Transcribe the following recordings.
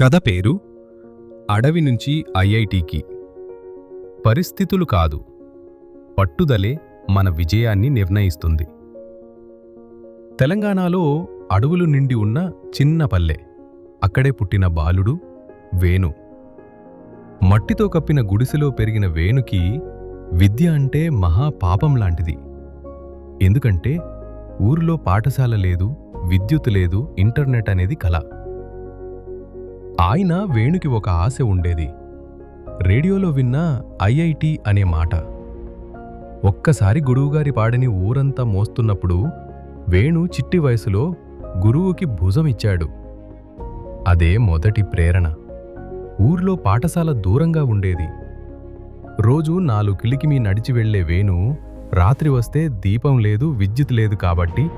కథ పేరు అడవి నుంచి ఐఐటికి. పరిస్థితులు కాదు. పట్టుదలే మన విజయాన్ని నిర్ణయిస్తుంది. తెలంగాణలో అడవులు నిండి ఉన్న చిన్న పల్లె. అక్కడే పుట్టిన బాలుడు వేణు. మట్టితో కప్పిన గుడిసెలో పెరిగిన వేణుకి విద్య అంటే మహా పాపం లాంటిది. ఎందుకంటే ఊరిలో పాఠశాల లేదు విద్యుత్ లేదు ఇంటర్నెట్ అనేది కల. ఆయన వేణుకి ఒక ఆశ ఉండేది. రేడియోలో విన్న ఐఐటి అనే మాట. ఒక్కసారి గురువుగారి పాడని ఊరంతా మోస్తున్నప్పుడు వేణు చిట్టి వయసులో గురువుకి భుజం ఇచ్చాడు. అదే మొదటి ప్రేరణ. ఊర్లో పాఠశాల దూరంగా ఉండేది. రోజు నాలుగు కిలికిమి నడిచి వెళ్ళే వేణు రాత్రి వస్తే దీపం లేదు విద్యుత్ లేదు కాబట్టి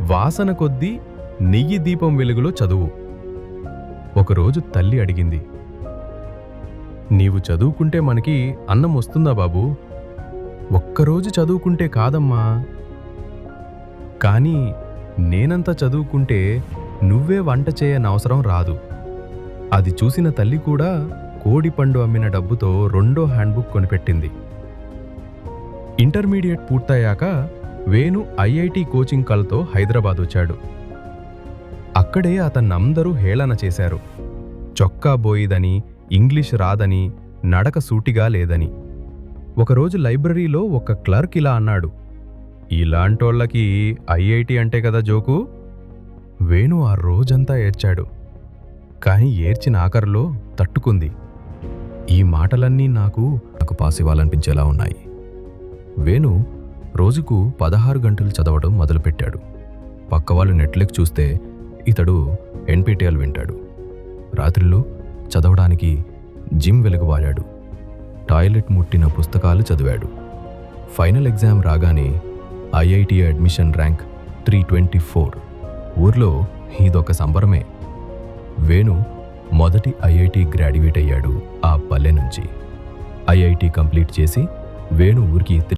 వాసన కొద్దీ నెయ్యి దీపం వెలుగులో చదువు. ఒకరోజు తల్లి అడిగింది నీవు చదువుకుంటే మనకి అన్నం వస్తుందా బాబూ? ఒక్కరోజు చదువుకుంటే కాదమ్మా. కానీ నేనంత చదువుకుంటే నువ్వే వంట చేయనవసరం రాదు. అది చూసిన తల్లి కూడా కోడి పండు అమ్మిన డబ్బుతో రెండో హ్యాండ్బుక్ కొనిపెట్టింది. ఇంటర్మీడియట్ పూర్తయ్యాక వేణు ఐఐటి కోచింగ్ కలతో హైదరాబాద్ వచ్చాడు. అక్కడే అతన్నందరూ హేళన చేశారు. చొక్కా బోయిదని ఇంగ్లీష్ రాదని నడక సూటిగా లేదని. ఒకరోజు లైబ్రరీలో ఒక క్లర్క్ ఇలా అన్నాడు ఇలాంటోళ్ళకి ఐఐటి అంటే కదా జోకు? వేణు ఆ రోజంతా ఏడ్చాడు. కాని ఏడ్చిన ఆఖరిలో తట్టుకుంది. ఈ మాటలన్నీ నాకు నాకు పాసివ్వాలనిపించేలా ఉన్నాయి. వేణు రోజుకు పదహారు గంటలు చదవడం మొదలుపెట్టాడు. పక్కవాళ్ళు నెట్లెక్ చూస్తే ఇతడు ఎన్పిటిఎల్ వింటాడు. రాత్రిళ్ళు చదవడానికి జిమ్ వెలుగువాడాడు టాయిలెట్ ముట్టిన పుస్తకాలు చదివాడు. ఫైనల్ ఎగ్జామ్ రాగానే IIT admission rank three twenty four. ఊర్లో ఇదొక సంబరమే. వేణు మొదటి ఐఐటి గ్రాడ్యుయేట్ అయ్యాడు ఆ పల్లె నుంచి. ఐఐటి కంప్లీట్ చేసి వేణు ఊరికి